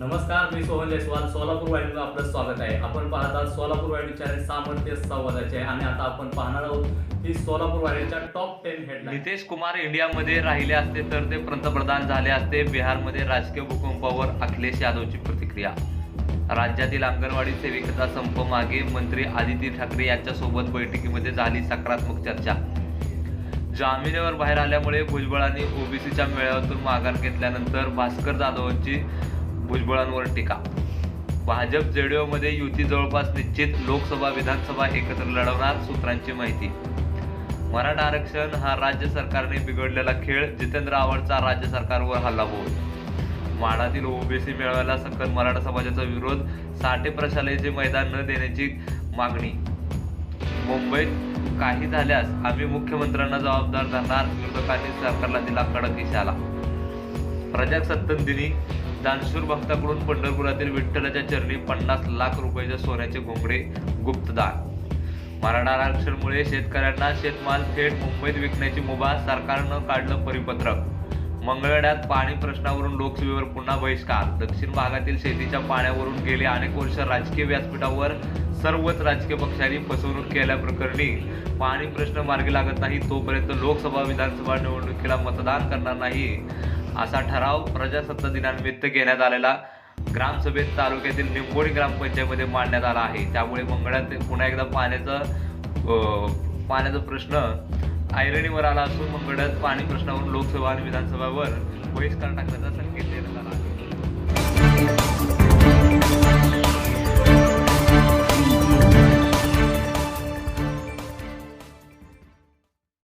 नमस्कार मी सोहन जयस्वाल सोलापूर वाहिनीला आपलं स्वागत आहे. आपण पाहत आहात सोलापूर वाहिनी सामर्थ्य संवादाचे आहे. आणि आता आपण पाहणार आहोत की सोलापूर वाहिनीच्या top ten headline Nitesh Kumar इंडियामध्ये राहिले असते तर ते पंतप्रधान झाले असते. बिहारमध्ये राजकीय भूकंपावर अखिलेश यादवची प्रतिक्रिया. राज्यातील अंगणवाडी सेविकेचा संप मागे मंत्री आदित्य ठाकरे यांच्यासोबत बैठकीमध्ये झाली सकारात्मक चर्चा. जामिनावर बाहेर आल्यामुळे भुजबळांनी ओबीसीच्या मेळाव्यातून माघार घेतल्यानंतर भास्कर जाधवांची भुजबळांवर टीका. भाजप जेडीओमध्ये युती जवळपास निश्चित. लोकसभा विधानसभा एकत्र लढवणार सूत्रांची माहिती. मराठा आरक्षण हा राज्य सरकारने बिघडलेला खेळ. जितेंद्र आव्हाडचा राज्य सरकारवर हल्ला बोल माढातील ओबीसी मेळाव्याला सकल मराठा समाजाचा विरोध. साठे प्रशालेचे मैदान न देण्याची मागणी. मुंबईत काही झाल्यास आम्ही मुख्यमंत्र्यांना जबाबदार धरणार. विरोधकांनी सरकारला दिला कडक इशारा. प्रजासत्ताक दिनी दानशूर भक्ताकडून पंढरपुरातील विठ्ठलाच्या चरणी पन्नास लाख रुपयाच्या सोन्याचे घोंगडे गुप्तदान. मराठा आरक्षणमुळे शेतकऱ्यांना शेतमाल थेट मुंबईत विकण्याची मुभा सरकारनं काढलं परिपत्रक मंगळवेड्यात पाणी प्रश्नावरून लोकसभेवर पुन्हा बहिष्कार. दक्षिण भागातील शेतीच्या पाण्यावरून गेले अनेक वर्ष राजकीय व्यासपीठावर सर्वच राजकीय पक्षांनी फसवणूक केल्याप्रकरणी पाणी प्रश्न मार्गी लागत नाही तोपर्यंत लोकसभा विधानसभा निवडणुकीला मतदान करणार नाही. असा ठराव प्रजासत्ताक दिनानिमित्त घेण्यात आलेला ग्रामसभेत तालुक्यातील निंबोडी ग्रामपंचायतीमध्ये मांडण्यात आला आहे. त्यामुळे मंगळात पुन्हा एकदा पाण्याचा पाण्याचा प्रश्न ऐरणीवर आला असून मंगळात पाणी प्रश्नावरून लोकसभा आणि विधानसभावर बहिष्कार टाकण्याचा संकेत देण्यात आला आहे.